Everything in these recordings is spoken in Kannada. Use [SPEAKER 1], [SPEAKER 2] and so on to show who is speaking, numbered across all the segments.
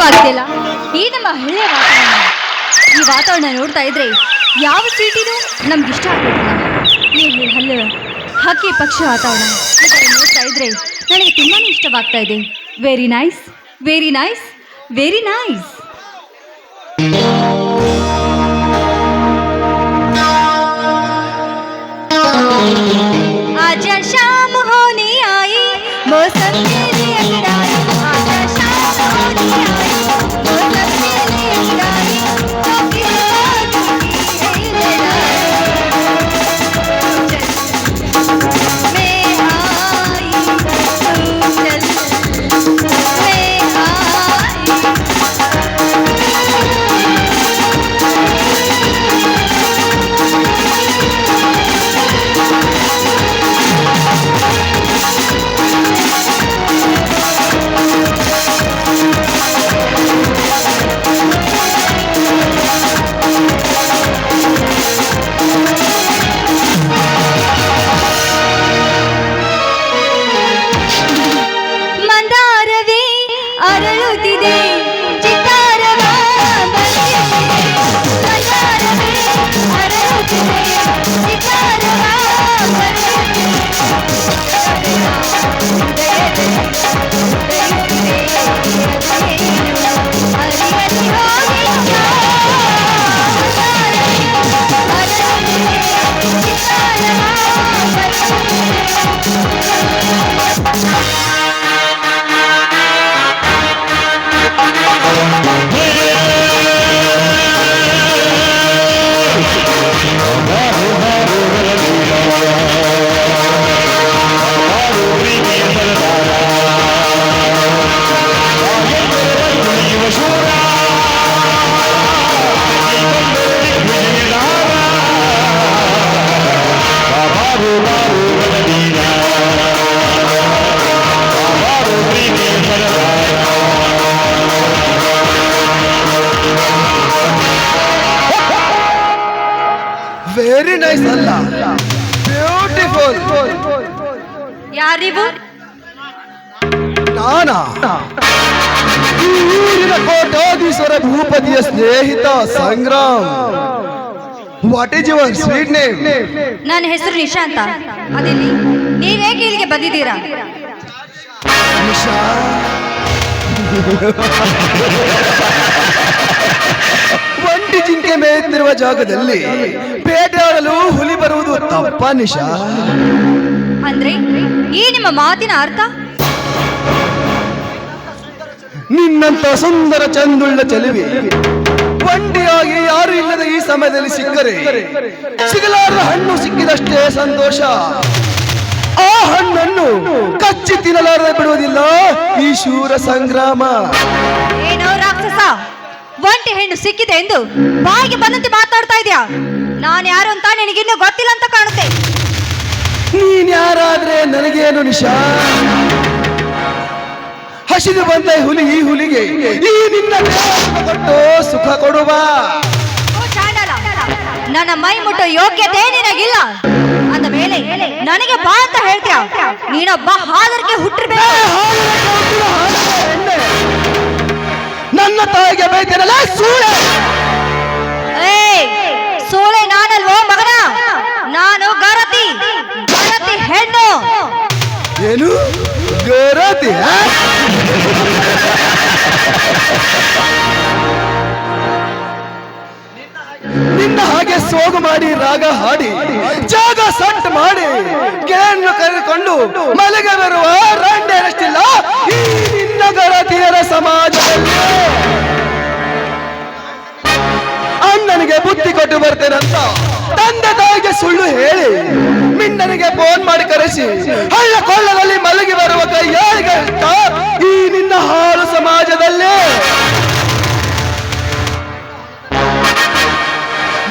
[SPEAKER 1] ಇಷ್ಟವಾಗ್ತಿಲ್ಲ ಈ ನಮ್ಮ ಹಳ್ಳಿಯ ವಾತಾವರಣ. ಈ ವಾತಾವರಣ ನೋಡ್ತಾ ಇದ್ರೆ ಯಾವ ಸೀಟಿನೂ ನಮ್ಗೆ ಇಷ್ಟ ಆಗ್ತಿಲ್ಲ. ಈ ಹಲ್ಲು ಹಕ್ಕಿ ಪಕ್ಷಿ ವಾತಾವರಣ. ಇದನ್ನು ನೋಡ್ತಾ ಇದ್ರೆ ನನಗೆ ತುಂಬಾ ಇಷ್ಟವಾಗ್ತಾ ಇದೆ. Very nice very nice very nice आजा
[SPEAKER 2] ಕೋಟಾಧೀಶ್ವರ ಭೂಪತಿಯ ಸ್ನೇಹಿತ Sangram. What is your sweet name
[SPEAKER 1] ನನ್ನ ಹೆಸರು ನಿಶಾ ಅಂತ. ಅದಿಲ್ಲಿ. ಹೇಗೆ ಇಲ್ಲಿಗೆ ಬಂದಿದ್ದೀರಾ?
[SPEAKER 2] ನಿಶಾ. ಒಂಟಿ ಜಿಂಕೆ ಮೇಯುತ್ತಿರುವ ಜಾಗದಲ್ಲಿ ಬೇಟೆಯಾಡಲು ಹುಲಿ ಬರುವುದು ತಪ್ಪ ನಿಶಾ.
[SPEAKER 1] ಅಂದ್ರೆ ಈ ನಿಮ್ಮ ಮಾತಿನ ಅರ್ಥ?
[SPEAKER 2] ನಿನ್ನಂತ ಸುಂದರ ಚಂದುಳ್ಳ ಚೆಲುವೆ. ಒಂಟಿಯಾಗಿ ಯಾರು ಇಲ್ಲದ ಈ ಸಮಯದಲ್ಲಿ ಸಿಕ್ಕರೆ. ಸಿಗಲಾರದ ಹಣ್ಣು ಸಿಕ್ಕಿದಷ್ಟೇ ಸಂತೋಷ. ಆ ಹಣ್ಣನ್ನು ಕಚ್ಚಿ ತಿನ್ನಲಾರದೆ ಬಿಡುವುದಿಲ್ಲ. ಈ ಶೂರ ಸಂಗ್ರಾಮ.
[SPEAKER 1] ಏನೋ ರಾಕ್ಷಸ ಒಂಟಿ ಹೆಣ್ಣು ಸಿಕ್ಕಿದೆ ಎಂದು ಬಾಯಿಗೆ ಬಂದಂತೆ ಮಾತಾಡ್ತಾ ಇದೆಯಾ? ನಾನು ಯಾರು ಅಂತ ನಿನಗಿನ್ನೂ ಗೊತ್ತಿಲ್ಲ ಅಂತ ಕಾಣುತ್ತೆ.
[SPEAKER 2] ನೀನ್ ಯಾರಾದ್ರೆ ನನಗೇನು ನಿಶಾ? ಹಸಿದು ಬಂದ ಹುಲಿ ಈ ಹುಲಿಗೆ ಈ ನಿನ್ನ ಕೊಟ್ಟು ಸುಖ ಕೊಡುವ
[SPEAKER 1] ನನ್ನ ಮೈ ಮುಟ್ಟೋ ಯೋಗ್ಯತೆ ನಿನಗಿಲ್ಲ. ಅಂದ ಮೇಲೆ ನನಗೆ ಬಾ ಅಂತ ಹೇಳ್ತೀಯ. ನೀನೊಬ್ಬ ಹಾದರಿಗೆ ಹುಟ್ಟಿರ್ಬೇಕು.
[SPEAKER 2] ನನ್ನ ತಾಯಿಗೆ ಬೈತಿರಲ್ಲ ಸೂಳೆ.
[SPEAKER 1] ಸೋಳೆ ನಾನಲ್ವೋ ಮಗನ? ನಾನು ಗರತಿ. ಗರತಿ ಹೆಣ್ಣು.
[SPEAKER 2] ಏನು? ಗರತಿ? ನಿನ್ನ ಹಾಗೆ ಸೋಗು ಮಾಡಿ, ರಾಗ ಹಾಡಿ, ಜಾಗ ಸಟ್ ಮಾಡಿ ಗೆಳೆಯನ್ನು ಕರೆದುಕೊಂಡು ಮಲೆಗೆ ಬರುವ ರಂಡೇನಷ್ಟಿಲ್ಲ ಈ ನಿನ್ನ ಗರತಿಯರ ಸಮಾಜದಲ್ಲಿ ಅಣ್ಣನಿಗೆ ಬುದ್ಧಿ ಕೊಟ್ಟು ಬರ್ತೇನಂತ ತಂದೆ ತಾಯಿಗೆ ಸುಳ್ಳು ಹೇಳಿ ಮಿಂಡನಿಗೆ ಫೋನ್ ಮಾಡಿ ಕರೆಸಿ, ಹಳ್ಳ ಕೊಳ್ಳದಲ್ಲಿ ಮಲಗಿ ಬರುವ ಕೈಯಾಳಿಗೆ ಈ ನಿನ್ನ ಹಾಳು ಸಮಾಜದಲ್ಲಿ.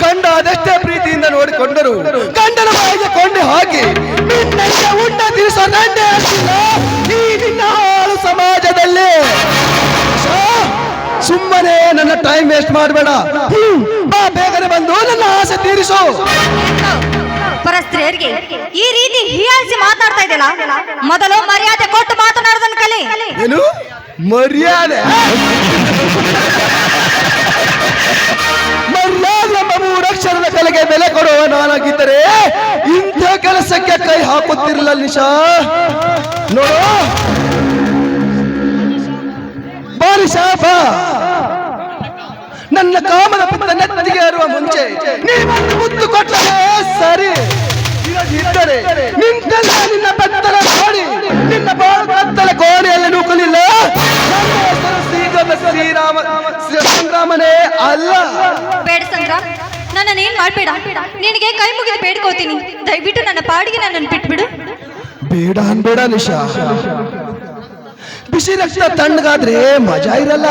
[SPEAKER 2] ಗಂಡ ಅದೆಷ್ಟೇ ಪ್ರೀತಿಯಿಂದ ನೋಡಿಕೊಂಡರು, ಗಂಡನ ಬಾಯಿಗೆ ಕೊಂಡೆ ಹಾಕಿ ನಿನ್ನೆ ಉಂಡ ತಿರ್ಸೋ ನಂಡೆ ಈ ನಿನ್ನ ಹಾಳು ಸಮಾಜದಲ್ಲಿ. ಸುಮ್ಮನೆ ನನ್ನ ಟೈಮ್ ವೇಸ್ಟ್ ಮಾಡಬೇಡ. ಬೇಕಾದ್ರೆ ಬಂದು ನನ್ನ ಆಸೆ ತೀರಿಸು.
[SPEAKER 1] ಪರಸ್ತ್ರೀಯರಿಗೆ ಈ ರೀತಿ ಹೀಯಾಳಿಸಿ ಮಾತಾಡ್ತಾ ಇದೆಯಲ್ಲ ಮೊದಲು ಮರ್ಯಾದೆ ಕೊಟ್ಟು ಮಾತನಾಡೋದನ್ನ ಕಲಿ.
[SPEAKER 2] ಏನು? ಮರ್ಯಾದೆ? ಮರ್ಯಾದೆ ಮೂರಕ್ಷರದ ಕಲೆಗೆ ಬೆಲೆ ಕೊಡುವ ನಾನಾಗಿದ್ದರೆ ಇಂಥ ಕೆಲಸಕ್ಕೆ ಕೈ ಹಾಕುತ್ತಿರಲಿಲ್ಲ ನಿಶಾ. ನೋಡು. ಬಾರಿ ಶಾಪ ನನ್ನ ಕಾಮದ ಪುತ್ರ ನೆತ್ತಿಗೆ ಏರುವ ಮುಂಚೆ ನೀವೊಂದು ಮುದ್ದು ಕೊಟ್ಟರೆ ಸರಿ. ಇದ್ದರೆ ನಿಂತಲ್ಲ ನಿನ್ನ ಬೆತ್ತಲ ಕೋಡಿ ನಿನ್ನ ಬಾಳು ಕತ್ತಲ ಕೋಣೆಯಲ್ಲಿ ನೂಕಲಿಲ್ಲ. ಶ್ರೀರಾಮ ಶ್ರೀ ಸಂಗ್ರಾಮನೇ ಅಲ್ಲ.
[SPEAKER 1] ಬೇಡ ನನ್ನ ನನ್ನನ್ನೇನ್ ಮಾಡ್ಬೇಡ? ನಿನಗೆ ಕೈ ಮುಗಿದು ಬೇಡ್ಕೋತೀನಿ. ದಯವಿಟ್ಟು ನನ್ನ ಪಾಡಿಗೆ ನನ್ನನ್ನು ಬಿಟ್ಬಿಡು.
[SPEAKER 2] ಬೇಡ ಅನ್ಬೇಡ ನಿಶಾ. ಬಿಸಿ ರಕ್ತ ತಣ್ಣಗಾದ್ರೆ ಮಜಾ ಇರಲ್ಲ.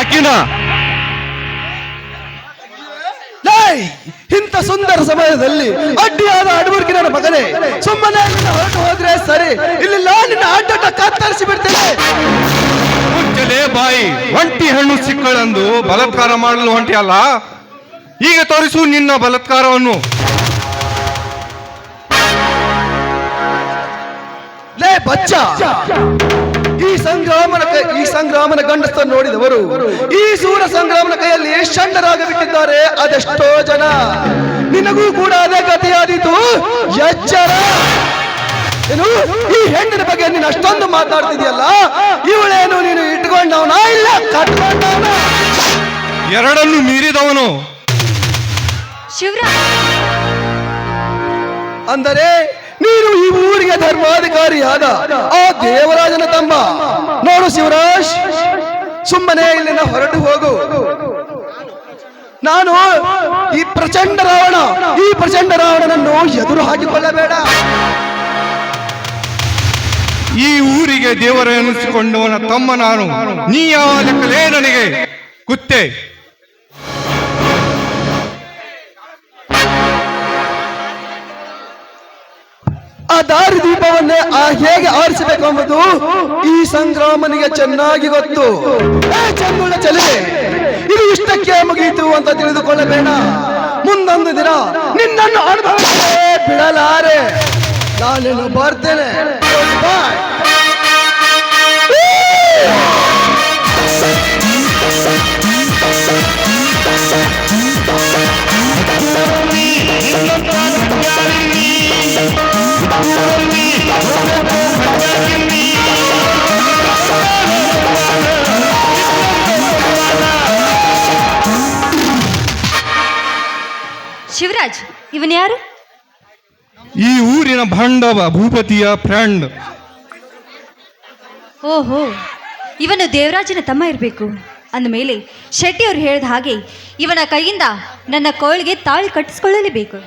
[SPEAKER 3] ಅಕ್ಕಿನ?
[SPEAKER 2] ಇಂಥ ಸುಂದರ ಸಮಯದಲ್ಲಿ ಅಡ್ಡಿಯಾದ ಅಡಬುರ್ಗಿ ನನ್ನ ಮಗನೇ ಸುಮ್ಮನೆ ಹೊರಟು ಹೋದ್ರೆ ಸರಿ. ಇಲ್ಲಿ ನಿನ್ನ ಅಡ್ಡಡ್ಡ ಕತ್ತರಿಸಿ ಬಿಡ್ತೇನೆ.
[SPEAKER 3] ಮುಚ್ಚಲೇ ಬಾಯಿ ಒಂಟಿ ಹಣ್ಣು ಸಿಕ್ಕಳೆಂದು ಬಲತ್ಕಾರ ಮಾಡಲು ಹೊಂಟಿಯಲ್ಲ ಈಗ ತೋರಿಸು ನಿನ್ನ ಬಲಾತ್ಕಾರವನ್ನು.
[SPEAKER 2] ಲೇ ಬಚ್ಚ! ಈ ಸಂಗ್ರಾಮನ ಕೈ ಈ ಸಂಗ್ರಾಮನ ಗಂಡಸ್ಥ ನೋಡಿದವರು ಈ ಸೂರ ಸಂಗ್ರಾಮನ ಕೈಯಲ್ಲಿ ಷಂಡರಾಗ ಬಿಟ್ಟಿದ್ದಾರೆ ಅದೆಷ್ಟೋ ಜನ. ನಿನಗೂ ಕೂಡ ಅದೇ ಗತಿಯಾದೀತು. ಎಚ್ಚರ! ಏನು? ಈ ಹೆಣ್ಣಿನ ಬಗ್ಗೆ ನೀನು ಅಷ್ಟೊಂದು ಮಾತಾಡ್ತಿದ್ಯಲ್ಲ? ಇವಳೇನು ನೀನು ಇಟ್ಕೊಂಡವನ ಇಲ್ಲ ಕಟ್ಕೊಂಡವನ?
[SPEAKER 3] ಎರಡನ್ನು ಮೀರಿದವನು.
[SPEAKER 1] ಶಿವರಾಮ್
[SPEAKER 2] ಅಂದರೆ ನೀನು ಈ ಊರಿಗೆ ಧರ್ಮಾಧಿಕಾರಿಯಾದ ಆ ದೇವರಾಜನ ತಮ್ಮ. ನೋಡು ಶಿವರಾಜ್ ಸುಮ್ಮನೆ ಇಲ್ಲಿಂದ ಹೊರಟು ಹೋಗು. ನಾನು ಈ ಪ್ರಚಂಡ ರಾವಣ ಈ ಪ್ರಚಂಡ ರಾವಣನನ್ನು ಎದುರು ಹಾಕಿಕೊಳ್ಳಬೇಡ.
[SPEAKER 3] ಈ ಊರಿಗೆ ದೇವರ ಎನಿಸಿಕೊಂಡವನ ತಮ್ಮ ನಾನು. ನೀ ಯಾವ ಲೆಕ್ಕಲೇ ನನಗೆ ಕುತ್ತೆ.
[SPEAKER 2] ದಾರಿ ದೀಪವನ್ನೇ ಆ ಹೇಗೆ ಆರಿಸಬೇಕು ಎಂಬುದು ಈ ಸಂಗ್ರಾಮನಿಗೆ ಚೆನ್ನಾಗಿ ಗೊತ್ತು. ಚಲಿವೆ ಇದು ಇಷ್ಟಕ್ಕೆ ಮುಗಿಯಿತು ಅಂತ ತಿಳಿದುಕೊಳ್ಳಬೇಡ. ಮುಂದೊಂದು ದಿನ ನಿನ್ನನ್ನು ಅನುಭವಿಸೇ ಬಿಡಲಾರೆ. ನಾನೇನು ಬರ್ತೇನೆ. ಬಾಯ್
[SPEAKER 1] ಶಿವರಾಜ್ ಇವನ್ ಯಾರು?
[SPEAKER 3] ಈ ಊರಿನ ಭಂಡವ ಭೂಪತಿಯ ಫ್ರೆಂಡ್.
[SPEAKER 1] ಓಹೋ ಇವನು ದೇವರಾಜನ ತಮ್ಮ ಇರಬೇಕು. ಅಂದಮೇಲೆ ಶೆಟ್ಟಿಯವರು ಹೇಳಿದ ಹಾಗೆ ಇವನ ಕೈಯಿಂದ ನನ್ನ ಕೋಳಿಗೆ ತಾಳಿ ಕಟ್ಟಿಸ್ಕೊಳ್ಳಲೇಬೇಕು.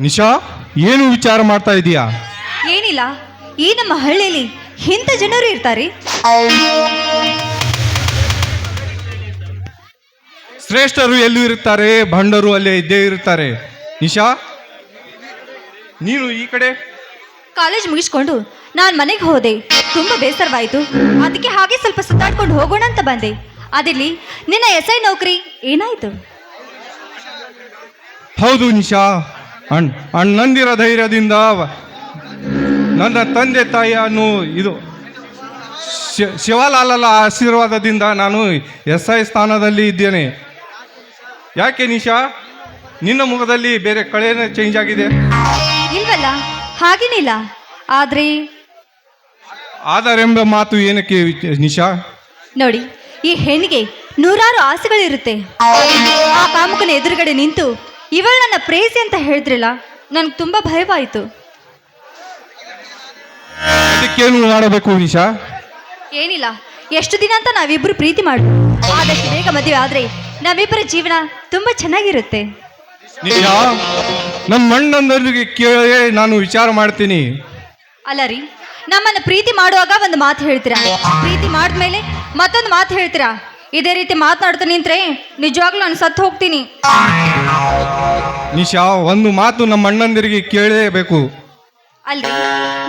[SPEAKER 3] ನಿಶಾ ಏನು ವಿಚಾರ ಮಾಡ್ತಾ ಇದೀಯಾ?
[SPEAKER 1] ಏನಿಲ್ಲ ಈ ನಮ್ಮ ಹಳ್ಳಿಯಲ್ಲಿ ಇಂಥ ಜನರು ಇರ್ತಾರೆ.
[SPEAKER 3] ಶ್ರೇಷ್ಠರು ಎಲ್ಲೂ ಇರುತ್ತಾರೆ ಭಂಡರು ಅಲ್ಲೇ ಇದ್ದೇ ಇರುತ್ತಾರೆ. ನಿಶಾ? ನೀನು ಈ ಕಡೆ?
[SPEAKER 1] ಕಾಲೇಜ್ ಮುಗಿಸ್ಕೊಂಡು ನಾನು ಮನೆಗೆ ಹೋದೆ. ತುಂಬ ಬೇಸರವಾಯಿತು. ಅದಕ್ಕೆ ಹಾಗೆ ಸ್ವಲ್ಪ ಸುತ್ತಾಡ್ಕೊಂಡು ಹೋಗೋಣ ಅಂತ ಬಂದೆ. ಅದಿಲ್ಲಿ ನಿನ್ನ ಎಸ್ ಐ ನೌಕರಿ ಏನಾಯ್ತು?
[SPEAKER 3] ಹೌದು ನಿಶಾ. ಅಣ್ಣ ಅಣ್ಣಂದಿರ ಧೈರ್ಯದಿಂದ ನನ್ನ ತಂದೆ ತಾಯಿಯನ್ನು ಇದು ಶಿ- ಶಿವಲಾಲನ ಆಶೀರ್ವಾದದಿಂದ ನಾನು ಎಸ್ ಐ ಸ್ಥಾನದಲ್ಲಿ ಇದ್ದೇನೆ. ಯಾಕೆ ನಿಶಾ? ನಿನ್ನ ಮುಖದಲ್ಲಿ ಬೇರೆ ಕಳೆನೇ ಚೇಂಜ್ ಆಗಿದೆ.
[SPEAKER 1] ಇಲ್ವಲ್ಲ? ಹಾಗೇನಿಲ್ಲ. ಆದ್ರೆ
[SPEAKER 3] ಆದರೆಂಬ ಮಾತು ಏನಕ್ಕೆ ವಿಚ- ನಿಶಾ?
[SPEAKER 1] ನೋಡಿ ಈ ಹೆಣ್ಣಿಗೆ ನೂರಾರು ಆಸೆಗಳಿರುತ್ತೆ. ಆ ಕಾಮುಕನ ಎದುರುಗಡೆ ನಿಂತು ಇವಳು ನನ್ನ ಪ್ರೇಸಿ ಅಂತ ಹೇಳಿದ್ರಲ್ಲ? ನನ್ಗೆ ತುಂಬಾ ಭಯವಾಯಿತು.
[SPEAKER 3] ಅದಕ್ಕೇನು ಮಾಡಬೇಕು ನಿಶಾ?
[SPEAKER 1] ಏನಿಲ್ಲ. ಎಷ್ಟು ದಿನ ಅಂತ ನಾವಿಬ್ರು ಪ್ರೀತಿ ಮಾಡು ಆದಷ್ಟು ಬೇಗ ಮದುವೆ ಆದ್ರೆ ನಮ್ಮಿಬ್ಬರ ಜೀವನ ತುಂಬಾ ಚೆನ್ನಾಗಿರುತ್ತೆ.
[SPEAKER 3] ನಮ್ಮ ಅಣ್ಣಂದರಿಗೆ ಕೇಳಿ ನಾನು ವಿಚಾರ ಮಾಡ್ತೀನಿ.
[SPEAKER 1] ಅಲ್ಲ ರೀ ನಮ್ಮನ್ನ ಪ್ರೀತಿ ಮಾಡುವಾಗ ಒಂದು ಮಾತು ಹೇಳ್ತೀರಾ? ಪ್ರೀತಿ ಮಾಡಿದ್ಮೇಲೆ ಮತ್ತೊಂದು ಮಾತು ಹೇಳ್ತೀರಾ? ಇದೇ ರೀತಿ ಮಾತನಾಡ್ತಾ ನಿಂತ್ರೆ ನಿಜವಾಗ್ಲೂ ನಾನು ಸತ್ತು ಹೋಗ್ತೀನಿ.
[SPEAKER 3] ನಿಶಾ ಒಂದು ಮಾತು ನಮ್ಮ ಅಣ್ಣಂದಿರಿಗೆ ಕೇಳಲೇಬೇಕು
[SPEAKER 1] ಅಲ್ರಿ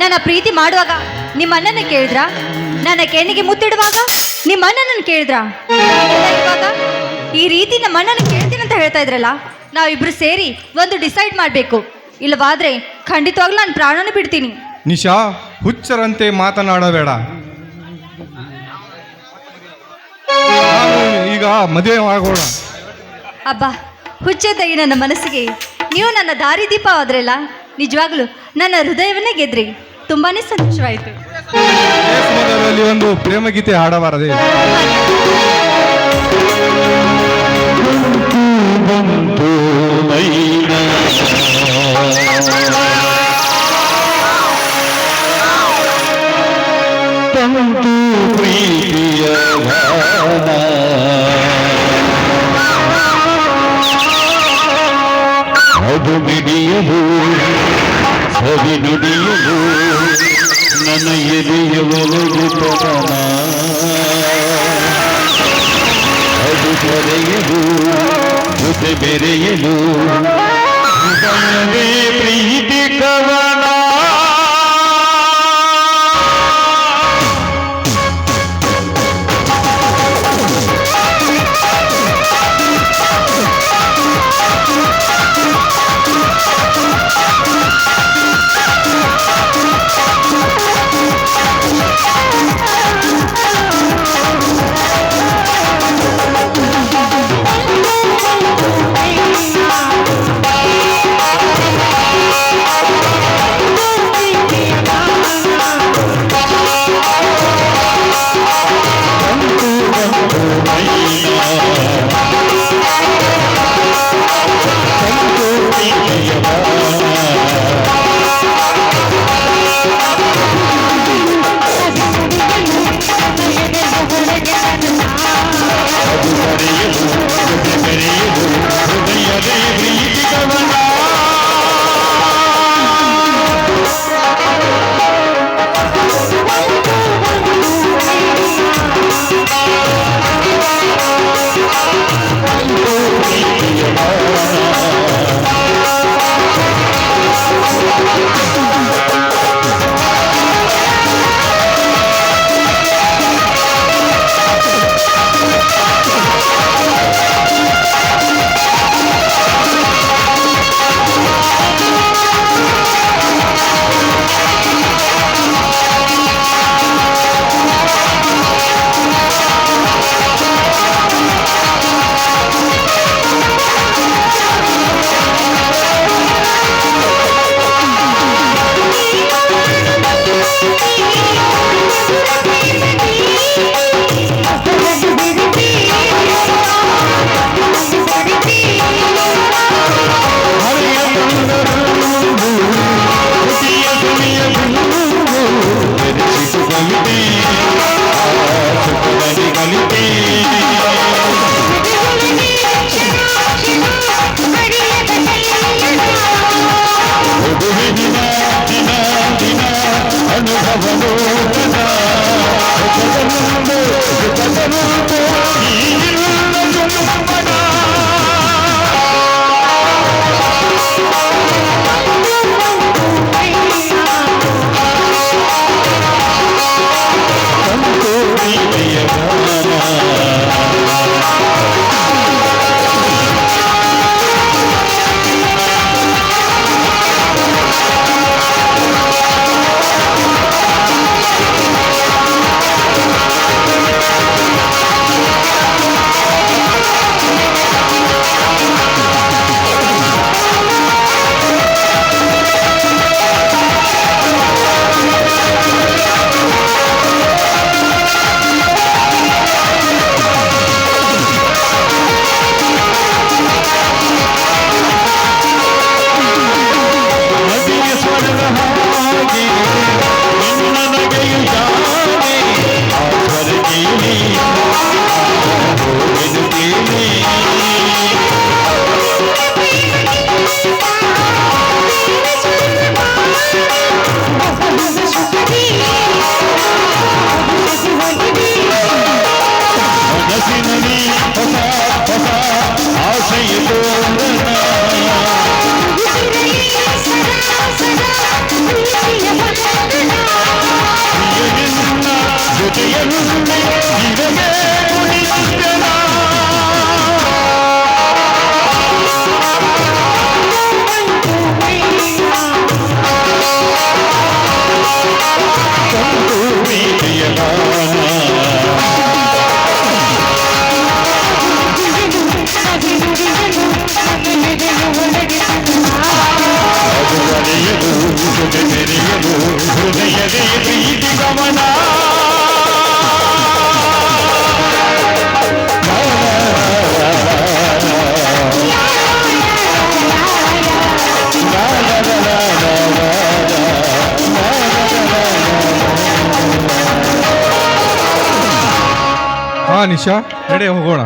[SPEAKER 1] ನನ್ನ ಪ್ರೀತಿ ಮಾಡುವಾಗ ನಿಮ್ಮ ಅಣ್ಣನ ಕೇಳಿದ್ರ? ನನ್ನ ಕೆನ್ನಿಗೆ ಮುತ್ತಿಡುವಾಗ ನಿಮ್ಮ ಅಣ್ಣನನ್ನು ಕೇಳಿದ್ರಾ? ಇವಾಗ ಈ ರೀತಿ ನಮ್ಮ ಅಣ್ಣನ ಕೇಳ್ತೀನಿ ಅಂತ ಹೇಳ್ತಾ ಇದ್ರಲ್ಲ ನಾವಿಬ್ರು ಸೇರಿ ಒಂದು ಡಿಸೈಡ್ ಮಾಡಬೇಕು. ಇಲ್ಲವಾದ್ರೆ ಖಂಡಿತವಾಗ್ಲೂ ನಾನು ಪ್ರಾಣನ ಬಿಡ್ತೀನಿ.
[SPEAKER 3] ನಿಶಾ ಹುಚ್ಚರಂತೆ ಮಾತನಾಡಬೇಡ. ಈಗ ಮದುವೆ ಆಗೋಣ
[SPEAKER 1] ಅಬ್ಬಾ ಹುಚ್ಚದಾಗಿ ನನ್ನ ಮನಸ್ಸಿಗೆ ನೀವು ನನ್ನ ದಾರಿದೀಪ ಆದ್ರಲ್ಲ ನಿಜವಾಗ್ಲೂ ನನ್ನ ಹೃದಯವನ್ನೇ ಗೆದ್ರಿ. ತುಂಬಾನೇ ಸಂತೋಷವಾಯಿತು.
[SPEAKER 3] ಒಂದು ಪ್ರೇಮ ಗೀತೆ ಹಾಡಬಾರದೆ?
[SPEAKER 4] ತಂತು ಪ್ರೀತಿಯ ಗಾನ ಅದು ಮಿಡಿಯಲು ಸವಿ ನುಡಿಯಲು ನನ್ನ ಎದೆಯ ಒಲಗು ಪವನ ಅದು ತೊರೆಯಲು ಜೊತೆ ಬೆರೆಯಲು ಹೃದಯವೇ ಪ್ರೀತಿ ಕವನ ಇರಬೇಕು ನಿತ್ಯನ
[SPEAKER 3] ನಿಶಾ ನಡೆ ಹೋಗೋಣ.